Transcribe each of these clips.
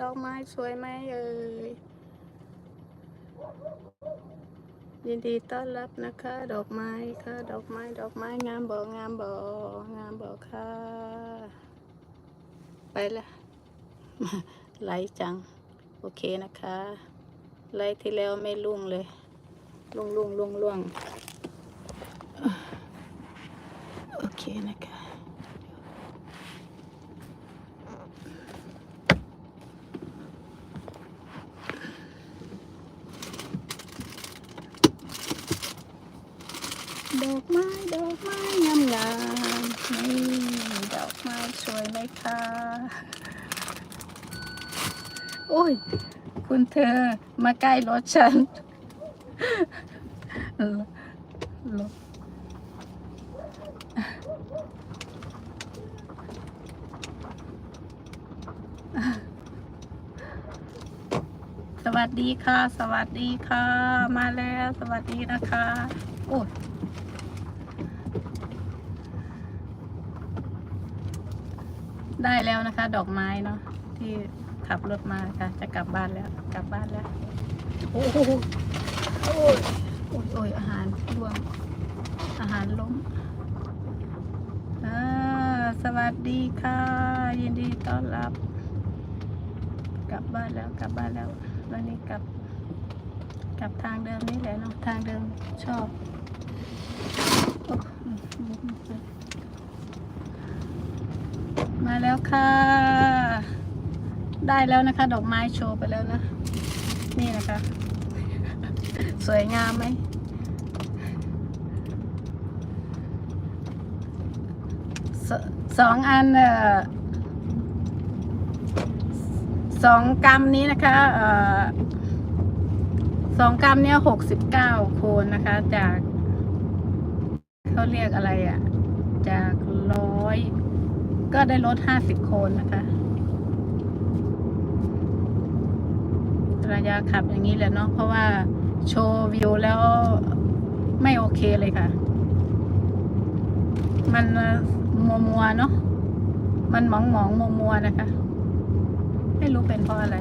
ดอกไม้สวยไหมเอ่ย ยินดีต้อนรับนะคะ ดอกไม้ค่ะ ดอกไม้ ดอกไม้งามบ่งามบ่งามบ่ค่ะ ไปละไหลจัง โอเคนะคะไหลที่แล้วไม่ลุ่งเลยลุ่งลุ่งลุ่งลุ่งโอเคนะคะ ดอกไม้ ดอกไม้งามงามนี่ดอกไม้สวยไหมคะ โอ้ ย คุณเธอมาใกล้รถฉันรถสวัสดีค่ะ สวัสดีค่ะ มาแล้วสวัสดีนะคะโอ้ยได้แล้วนะคะ ดอกไม้เนาะที่ ขับรถมาค่ะ จะกลับบ้านแล้ว กลับบ้านแล้ว โอ้โหโอ้ยโอ้ยโอ้ยอาหารรวงอาหารล้มอ่าสวัสดีค่ะ ยินดีต้อนรับ กลับบ้านแล้วกลับบ้านแล้ววันนี้กลับกลับทางเดิมนี่แหละเนาะทางเดิมชอบอมาแล้วค่ะ ได้แล้วนะคะ ดอกไม้โชว์ไปแล้วนะ นี่นะคะ สวยงามไหมสสองอันเอ่อสองกรัมนี้นะคะเอ่อสองกรัมเนี้ยหกสิบเก้าโคนนะคะ จากเขาเรียกอะไรอะ่ะ จากร้อยก็ได้ลดห้าสิบโคนนะคะ ระยะขับอย่างนี้แหละเนาะเพราะว่าโชว์วิวแล้วไม่โอเคเลยค่ะ มันมัวมัวๆเนาะมันหมองหมองมัวมัวๆนะคะ ไม่รู้เป็นเพราะอะไร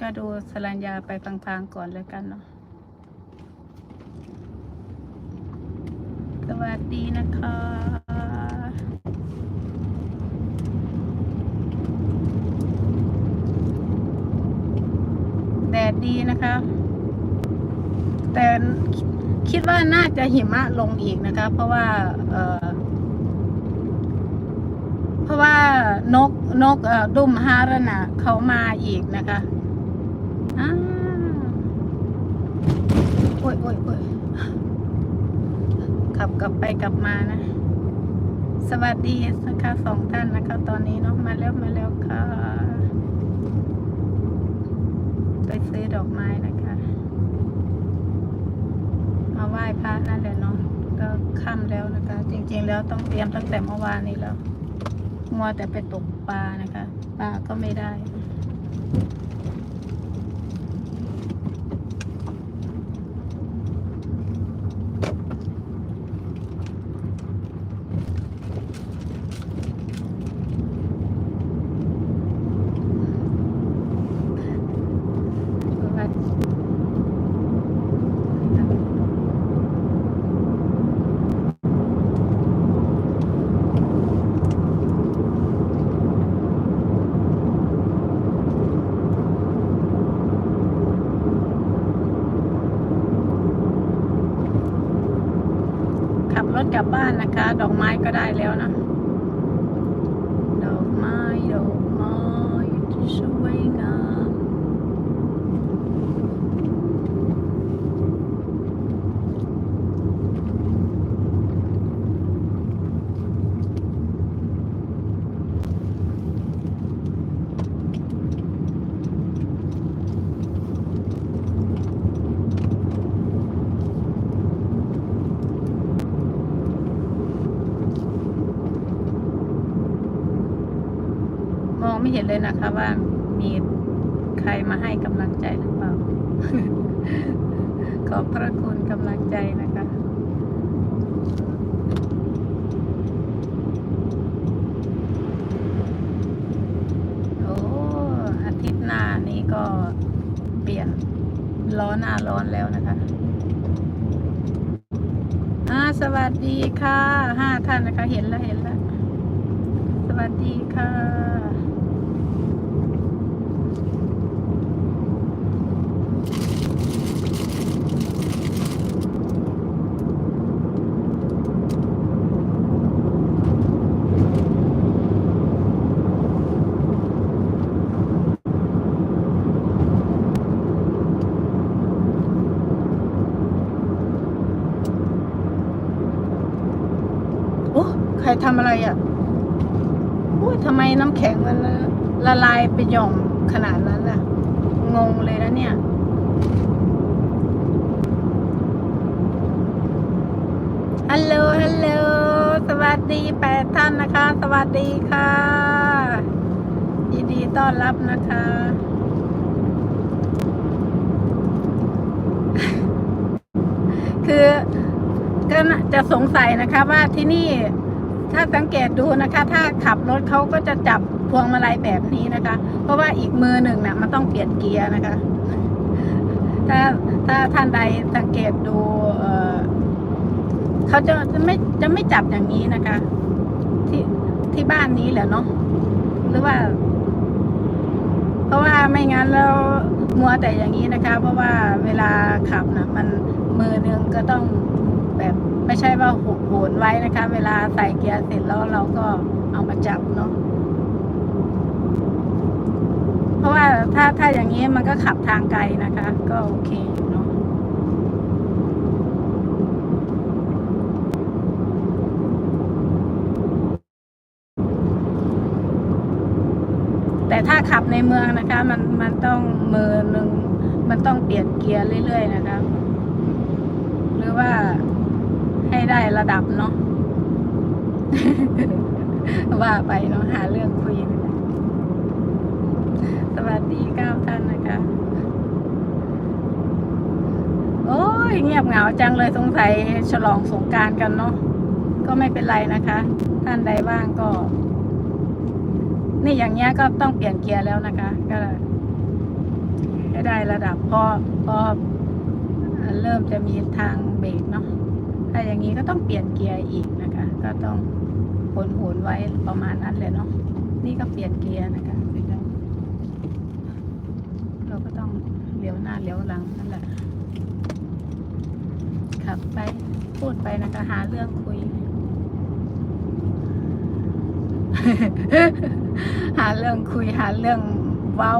ก็ดูสลัญญาไปพังๆก่อนเลยกันเนาะ วัสดีนะคะแดดดีนะคะ แต่คิดว่าน่าจะหิมะลงอีกนะคะ เพราะว่า เออเพราะว่านกนกดุมฮาระนะเขามาอีกนะคะอ้าวโอ้ยโอ้ยโอ้ย ขับกลับไปกลับมานะ สวัสดีนะคะสองท่านนะคะ ตอนนี้เนาะมาแล้วมาแล้วค่ะ ไปซื้อดอกไม้นะคะ มาไหว้พระนั่นแหละเนาะก็ค่ำแล้วนะคะ จริง ๆ แล้วต้องเตรียมตั้งแต่เมื่อวานนี้แล้วมัวแต่ไปตกปลานะคะ ปลาก็ไม่ได้ สวัสดีขับรถ กลับบ้านนะคะ ดอกไม้ก็ได้แล้วนะ ดอกไม้ ดอกไม้สวยงาม ม องไม่เห็นเลยนะคะ ว่ามีใครมาให้กำลังใจหรือเปล่า ขอบพระคุณกำลังใจนะคะโอ้อาทิตย์หน้านี้ก็เปลี่ยนล้อหน้าร้อนแล้วนะคะสวัสดีค่ะห้าท่านนะคะ เห็นแล้วเห็นแล้ว สวัสดีค่ะ โอ้ใครทำอะไรอะโอ้ยทำไมน้ำแข็งมันละลายไปหย่อมขนาดนั้นล่ะ งงเลยนะเนี่ยฮัลโหลฮัลโหลสวัสดีแปดท่านนะคะ สวัสดีค่ะยินดีต้อนรับนะคะคือ ก็จะสงสัยนะคะว่าที่นี่ถ้าสังเกตดูนะคะ ถ้าขับรถเขาก็จะจับพวงมาลัยแบบนี้นะคะ เพราะว่าอีกมือหนึ่งน่ะมันต้องเปลี่ยนเกียร์นะคะ ถ้าถ้าท่านใดสังเกตดูเเขาจะจะไม่จะไม่จับอย่างนี้นะคะ ที่ที่บ้านนี้แหละเนาะหรือว่า เพราะว่าไม่งั้นแล้วมัวแต่อย่างนี้นะคะ เพราะว่าเวลาขับนะมันมือหนึ่งก็ต้อง แบบไม่ใช่ว่าหุโหนไว้นะคะ เวลาใส่เกียร์เสร็จแล้วเราก็เอามาจับเนาะเพราะว่าถ้าถ้าอย่างนี้มันก็ขับทางไกลนะคะ ก็โอเคเนาะแต่ถ้าขับในเมืองนะคะ มันมันต้องมือหนึ่งมันต้องเปลี่ยนเกียร์เรื่อย ๆ นะคะ หรือว่า ระดับเนาะว่าไปเนาะหาเรื่องคุยนะสวัสดีก้าวท่านนะคะ โอ้ยเงียบเหงาจังเลยสงสัยฉลองสงการกันเนาะก็ไม่เป็นไรนะคะ ท่านใดว่างก็ นี่อย่างเงี้ยก็ต้องเปลี่ยนเกียร์แล้วนะคะ ก็ได้ระดับพอพอเริ่มจะมีทางเบรกเนาะ ถ้าอย่างนี้ก็ต้องเปลี่ยนเกียร์อีกนะคะ ก็ต้องโหนโหนไว้ประมาณนั้นเลยเนาะนี่ก็เปลี่ยนเกียร์นะคะเราก็ต้องเลี้ยวหน้าเลี้ยวหลังนั่นแหละขับไปพูดไปนะคะหาเรื่องคุย หาเรื่องคุยหาเรื่องเว้า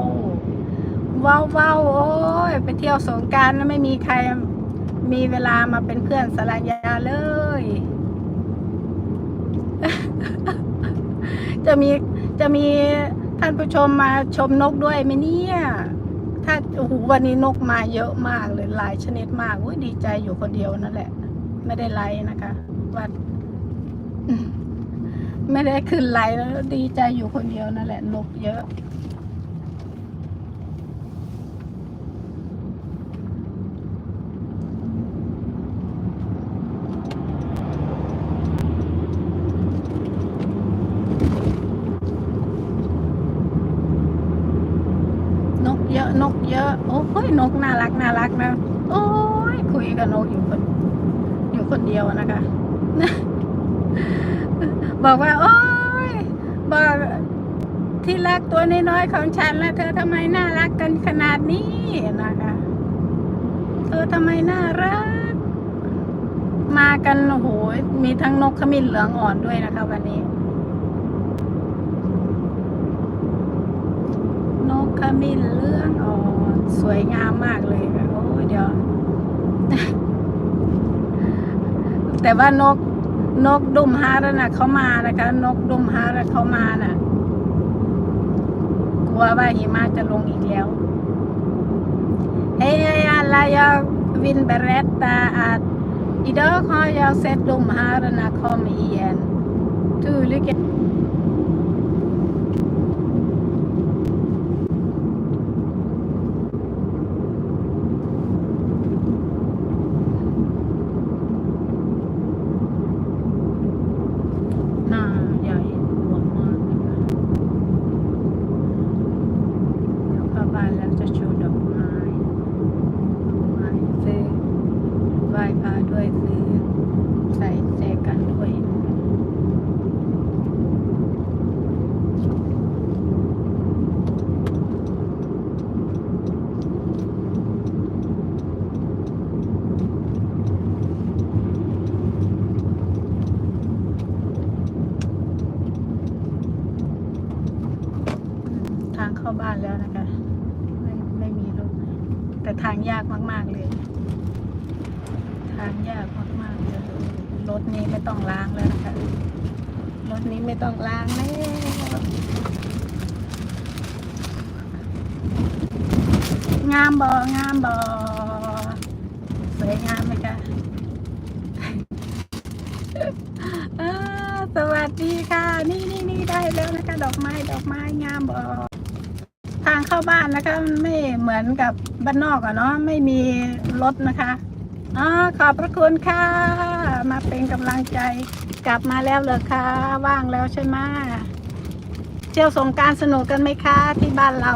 ว้าเว้าโอ้ยไปเที่ยวสงกรารไม่มีใคร มีเวลามาเป็นเพื่อนสรายาเลย จะมีจะมีท่านผู้ชมมาชมนกด้วยไหมเนี่ย ถ้าโอ้โหวันนี้นกมาเยอะมากเลยหลายชนิดมากอุ้ยดีใจอยู่คนเดียวนั่นแหละ ไม่ได้ไลฟ์นะคะว่าไม่ได้ขึ้นไลน์แล้วดีใจอยู่คนเดียวนั่นแหละ นกเยอะ นก เยอะ โอ้ยนกน่ารักน่ารักนะ โอ้ยคุยกับนกอยู่คนอยู่คนเดียวนะคะ บอกว่า โอ้ยบอกที่รักตัวน้อยๆของฉันแล้วเธอทำไมน่ารักกันขนาดนี้นะคะ เธอทำไมน่ารัก มากันโอ้โหมีทั้งนกขมิ้นเหลืองอ่อนด้วยนะคะ วันนี้ นกขมิ้นเหลืองอ่อน สวยงามมากเลยค่ะโอ้ยเดี๋ยว แต่ว่านกนกดุมฮาร์นะเขามานะคะ นกดุมฮาร์เขามาน่ะ กลัวว่าหิมะจะลงอีกแล้ว เฮ้ยอะไรยวินเบรตตาอาดอีดอกฮอยาเซตดุมฮาร์นะคอมอีเอ็นตูลิก นาด้วยซื้อใส่แจกันด้วย ทางเข้าบ้านแล้วนะคะ ไม่ไม่มีรถ แต่ทางยากมาก ๆ เลย ทางยากมากๆเลยรถนี้ไม่ต้องล้างแล้วนะคะรถนี้ไม่ต้องล้างแล้วงามบองามบอสวยงามไหมคะสวัสดีค่ะ นี่นี่นี่ได้แล้วนะคะ ดอกไม้ดอกไม้งามบอางเข้าบ้านนะคะมันไม่เหมือนกับบ้านนอกอะเนาะไม่มีรถนะคะอ๋อขอบพระคุณค่ะ มาเป็นกำลังใจกลับมาแล้วเหรอคะว่างแล้วใช่ไหมเที่ยวสงการสนุกกันไหมคะที่บ้านเรา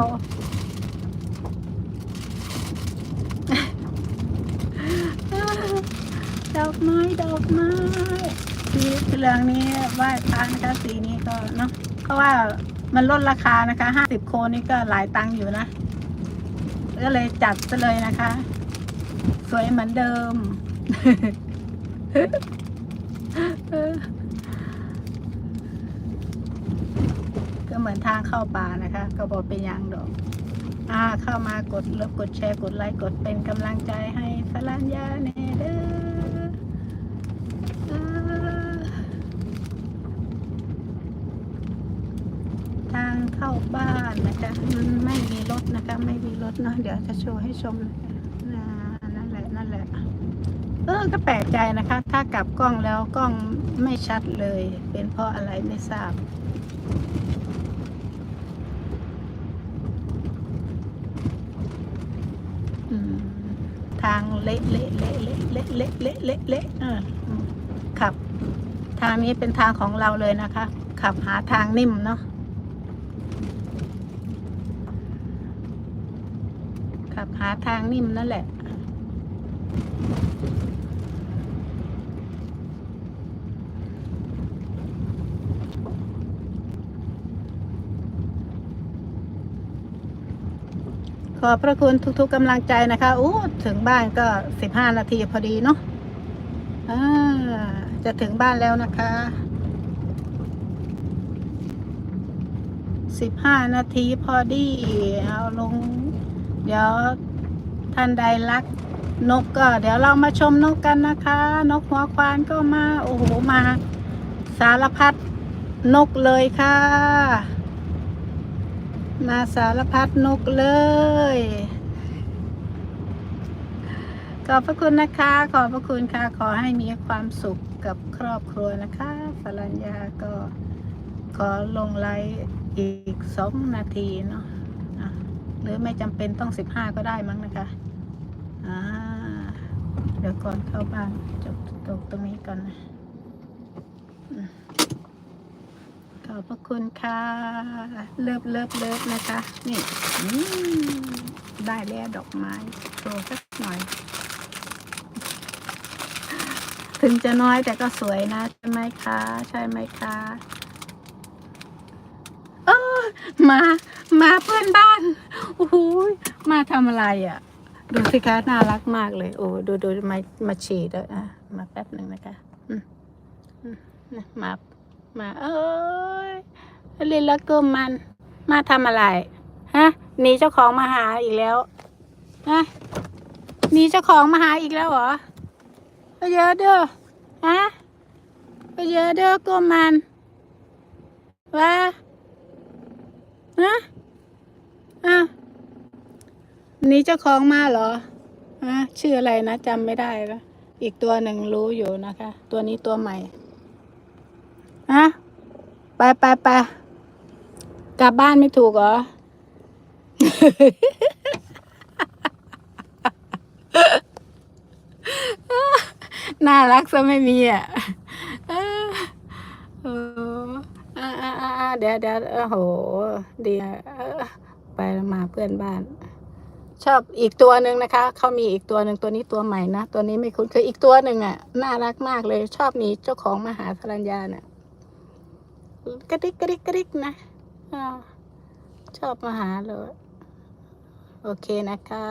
ดอกไม้ดอกไม้สีเหลืองนี้ไหว้พระนะคะสีนี้ก็เนาะเพราะว่า มันลดราคานะคะห้าสิบโคนนี่ก็หลายตังค์อยู่นะ ก็เลยจัดซะเลยนะคะ สวยเหมือนเดิม ก็เหมือนทางเข้าป่านะคะ ก็บอกเป็นยางดอกอ่าเข้ามากดเลิฟกดแชร์กดไลค์กดเป็นกำลังใจให้สลัญญาเนเด้ออ่า ทางเข้าบ้านนะคะมันไม่มีรถนะคะ ไม่มีรถเนาะเดี๋ยวจะโชว์ให้ชมนะคะนั่นแหละนั่นแหละเออก็แปลกใจนะคะ ถ้ากลับกล้องแล้วกล้องไม่ชัดเลย เป็นเพราะอะไรไม่ทราบอืมทางเละเละเละเละเละเละเละเละเละเออขับ ทางนี้เป็นทางของเราเลยนะคะ ขับหาทางนิ่มเนาะ ขับหาทางนิ่มนั่นแหละขอบพระคุณทุกๆกำลังใจนะคะอู้ถึงบ้านก็สิบห้านาทีพอดีเนาะอ่าจะถึงบ้านแล้วนะคะ สิบห้านาทีพอดี เอาลง เดี๋ยวท่านใดรักนกก็ เดี๋ยวเรามาชมนกกันนะคะ นกหัวควานก็มา โอ้โห มาสารพัดนกเลยค่ะมาสารพัดนกเลย ขอบพระคุณนะคะ ขอบพระคุณค่ะ ขอให้มีความสุขกับครอบครัวนะคะ สรัญญาก็ขอลงไลฟ์ อีกสองนาทีเนาะะหรือไม่จำเป็นต้องสิบห้าก็ได้มั้งนะคะอ่าเดี๋ยวก่อนเข้าบ้านจบตรงตรงนี้ก่อนนะขอบพระคุณค่ะ เลิฟเลิฟเลิฟนะคะ นี่ได้แล้วดอกไม้โชว์สักหน่อย ถึงจะน้อยแต่ก็สวยนะ ใช่ไหมคะ ใช่ไหมคะ มามาเพื่อนบ้านโอ้โหมาทำอะไรอะ ดูสิคะน่ารักมากเลย โอ้ดูดูมามาฉีดด้วอะมาแป๊บหนึ่งนะคะมามาเอ้ยลิลก็มัน มาทำอะไรฮะหนีเจ้าของมาหาอีกแล้วฮะหนีเจ้าของมาหาอีกแล้วเหรอไปเยอะเด้อฮะไปเยอะเด้อก็มันว่า ฮะอ้าวนีเจ้าของมาเหรอฮะชื่ออะไรนะจำไม่ได้แล้วอีกตัวหนึ่งรู้อยู่นะคะ ตัวนี้ตัวใหม่ฮะไปไปไปกลับบ้านไม่ถูกเหรอ น่ารักซะไม่มีอะเออโอ้อ่าอ่าอ่าอ่า เดี๋ยวเดี๋ยวโอ้โหเดีอะไปมาเพื่อนบ้าน ชอบอีกตัวหนึ่งนะคะเขามีอีกตัวหนึ่งตัวนี้ตัวใหม่นะตัวนี้ไม่คุ้นเคยอีกตัวหนึ่งอะน่ารักมากเลย ชอบหนีเจ้าของมหาสรัญญาเนี่ยกระดิกกระดิกกระดิกนะอชอบมาหาเลย โอเคนะคะ